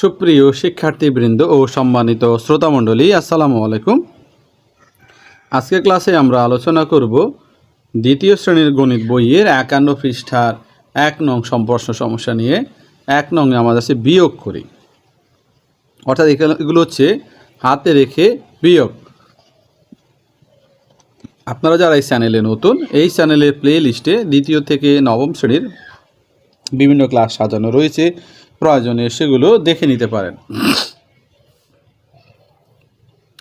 সুপ্রিয় শিক্ষার্থীবৃন্দ ও সম্মানিত শ্রোতামণ্ডলী, আসসালামু আলাইকুম। আজকের ক্লাসে আমরা আলোচনা করব দ্বিতীয় শ্রেণির গণিত বইয়ের একান্ন পৃষ্ঠার এক নং সম্প্রশ্ন সমস্যা নিয়ে। এক নং আমাদের আছে বিয়োগ করি। অর্থাৎ এগুলো হচ্ছে হাতে রেখে বিয়োগ। আপনারা যারা এই চ্যানেলে নতুন, এই চ্যানেলের প্লে লিস্টে দ্বিতীয় থেকে নবম শ্রেণির বিভিন্ন ক্লাস সাজানো রয়েছে। প্রয়োজনে সেগুলো দেখে নিতে পারেন।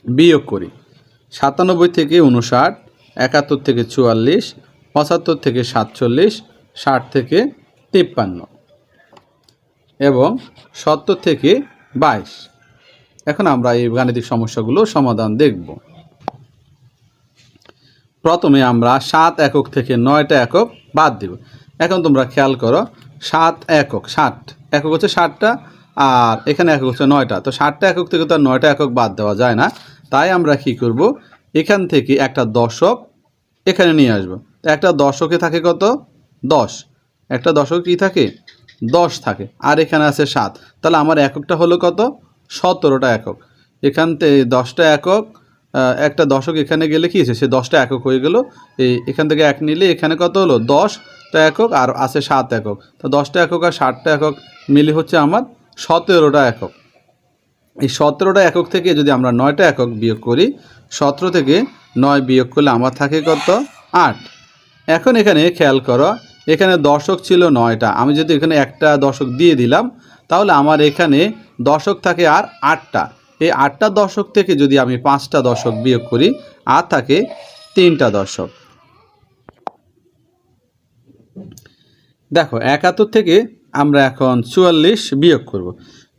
বিয়োগ করি। সাতানব্বই থেকে উনষাট, একাত্তর থেকে চুয়াল্লিশ, পঁচাত্তর থেকে সাতচল্লিশ, ষাট থেকে তিপ্পান্ন এবং সত্তর থেকে বাইশ। এখন আমরা এই গাণিতিক সমস্যাগুলো সমাধান দেখব। প্রথমে আমরা সাত একক থেকে নয়টা একক বাদ দিব। এখন তোমরা খেয়াল করো, সাত একক, ষাট। একক হচ্ছে ষাটটা, আর এখানে একক হচ্ছে নয়টা। তো ষাটটা একক থেকে তো আর নয়টা একক বাদ দেওয়া যায় না। তাই আমরা কি করব? এখান থেকে একটা দশক এখানে নিয়ে আসব। একটা দশকে থাকে কত? দশ। একটা দশক কি থাকে? দশ থাকে। আর এখানে আছে সাত। তাহলে আমার এককটা হলো কত? সতেরোটা একক। এখান থেকে দশটা একক একটা দশক এখানে গেলে কি হয়েছে? সে দশটা একক হয়ে গেল। এই এখান থেকে এক নিলে এখানে কত হলো? দশটা একক আর আছে সাত একক। তো দশটা একক আর ষাটটা একক মিলে হচ্ছে আমার সতেরোটা একক। এই সতেরোটা একক থেকে যদি আমরা নয়টা একক বিয়োগ করি, সতেরো থেকে নয় বিয়োগ করলে আমার থাকে কত? আট। এখন এখানে খেয়াল করো, এখানে দশক ছিল নয়টা। আমি যদি এখানে একটা দশক দিয়ে দিলাম, তাহলে আমার এখানে দশক থাকে আর আটটা। এই আটটা দশক থেকে যদি আমি পাঁচটা দশক বিয়োগ করি, আর থাকে তিনটা দশক। দেখো, একাত্তর থেকে আমরা এখন চুয়াল্লিশ বিয়োগ করব।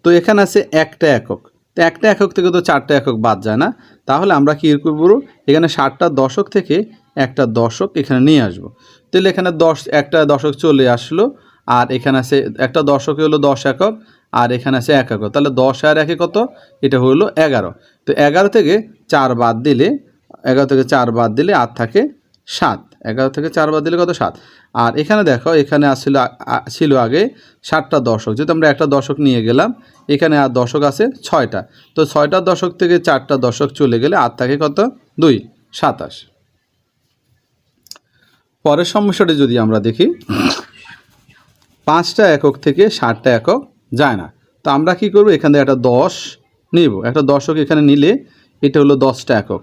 তো এখানে আছে একটা একক। তো একটা একক থেকে তো চারটা একক বাদ যায় না। তাহলে আমরা কী করব? এখানে ষাটটা দশক থেকে একটা দশক এখানে নিয়ে আসব। তাহলে এখানে দশ, একটা দশক চলে আসলো, আর এখানে আছে একটা দশকে হলো দশ একক, আর এখানে আছে এক একক। তাহলে দশ আর একে কত? এটা হলো এগারো। তো এগারো থেকে চার বাদ দিলে, এগারো থেকে চার বাদ দিলে আর থাকে সাত। এগারো থেকে চার বাদ দিলে কত? সাত। আর এখানে দেখো, এখানে আসছিল ছিল আগে ষাটটা দশক। যেহেতু আমরা একটা দশক নিয়ে গেলাম, এখানে আর দশক আছে ছয়টা। তো ছয়টা দশক থেকে চারটা দশক চলে গেলে আর থাকে কত? দুই, সাতাশ। পরের সমস্যাটি যদি আমরা দেখি, পাঁচটা একক থেকে ষাটটা একক যায় না। তো আমরা কি করব? এখান থেকে একটা দশ নিব। একটা দশক এখানে নিলে এটা হলো দশটা একক।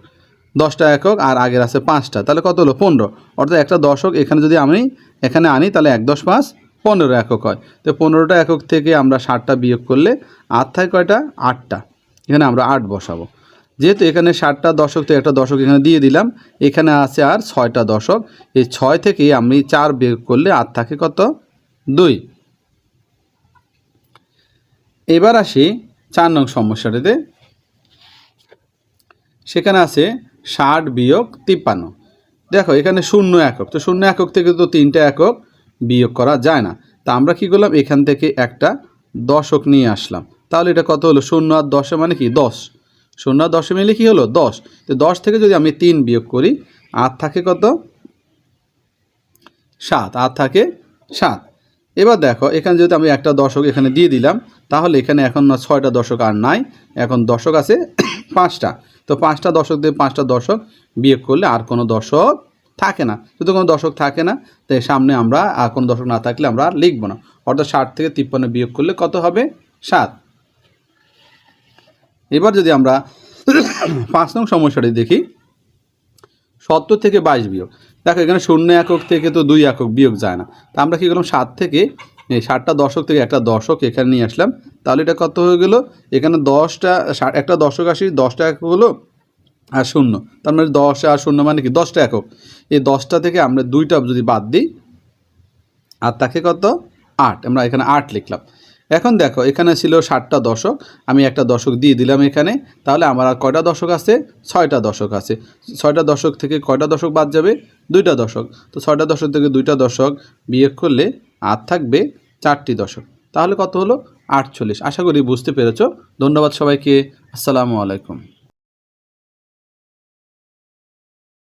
দশটা একক আর আগের আছে পাঁচটা। তাহলে কত হলো? পনেরো। অর্থাৎ একটা দশক এখানে যদি আমি, এখানে আনি, তাহলে এক দশ পাঁচ পনেরো একক হয়। তো পনেরোটা একক থেকে আমরা ষাটটা বিয়োগ করলে আর থাকে কয়টা? আটটা। এখানে আমরা আট বসাবো। যেহেতু এখানে ষাটটা দশক, তো একটা দশক এখানে দিয়ে দিলাম। এখানে আছে আর ছয়টা দশক। এই ছয় থেকে আমি চার বিয়োগ করলে আর থাকে কত? দুই। এবার আসি চার নং সমস্যাটিতে। সেখানে আছে ষাট বিয়োগ তিপ্পান্ন। দেখো, এখানে শূন্য একক। তো শূন্য একক থেকে তো তিনটা একক বিয়োগ করা যায় না। তা আমরা কি করলাম? এখান থেকে একটা দশক নিয়ে আসলাম। তাহলে এটা কত হলো? শূন্য আর দশে মানে কি? দশ। শূন্য আর দশে মিলে কী হলো? দশ। তো দশ থেকে যদি আমি তিন বিয়োগ করি, আর থাকে কত? সাত। আর থাকে সাত। এবার দেখো, এখানে যদি আমি একটা দশক এখানে দিয়ে দিলাম, তাহলে এখানে এখন ছয়টা দশক আর নাই, এখন দশক আছে পাঁচটা। তো পাঁচটা দশক দিয়ে পাঁচটা দশক বিয়োগ করলে আর কোনো দশক থাকে না। যদি কোনো দশক থাকে না, তাই সামনে আমরা আর কোনো দশক না থাকলে আমরা আর লিখব না। অর্থাৎ ষাট থেকে তিপ্পান্ন বিয়োগ করলে কত হবে? সাত। এবার যদি আমরা পাঁচ নং সমস্যাটি দেখি সত্তর থেকে বাইশ বিয়োগ। দেখো, এখানে শূন্য একক থেকে তো দুই একক বিয়োগ যায় না। তা আমরা কী করলাম? সাত থেকে ষাটটা দশক থেকে একটা দশক এখানে নিয়ে আসলাম। তাহলে এটা কত হয়ে গেল? এখানে দশটা একটা দশক আসি, দশটা একক হলো আর শূন্য। তার মানে দশ আর শূন্য মানে কি? দশটা একক। এই দশটা থেকে আমরা দুইটা যদি বাদ দিই, আর তাকে কত? আট। আমরা এখানে আট লিখলাম। এখন দেখো, এখানে ছিল ষাটটা দশক, আমি একটা দশক দিয়ে দিলাম এখানে, তাহলে আমার আর কয়টা দশক আছে? ছয়টা দশক আছে। ছয়টা দশক থেকে কয়টা দশক বাদ যাবে? দুইটা দশক। তো ছয়টা দশক থেকে দুইটা দশক বিয়োগ করলে আর থাকবে চারটি দশক। তাহলে কত হলো? আটচল্লিশ। আশা করি বুঝতে পেরেছ। ধন্যবাদ সবাইকে। আসসালামু আলাইকুম।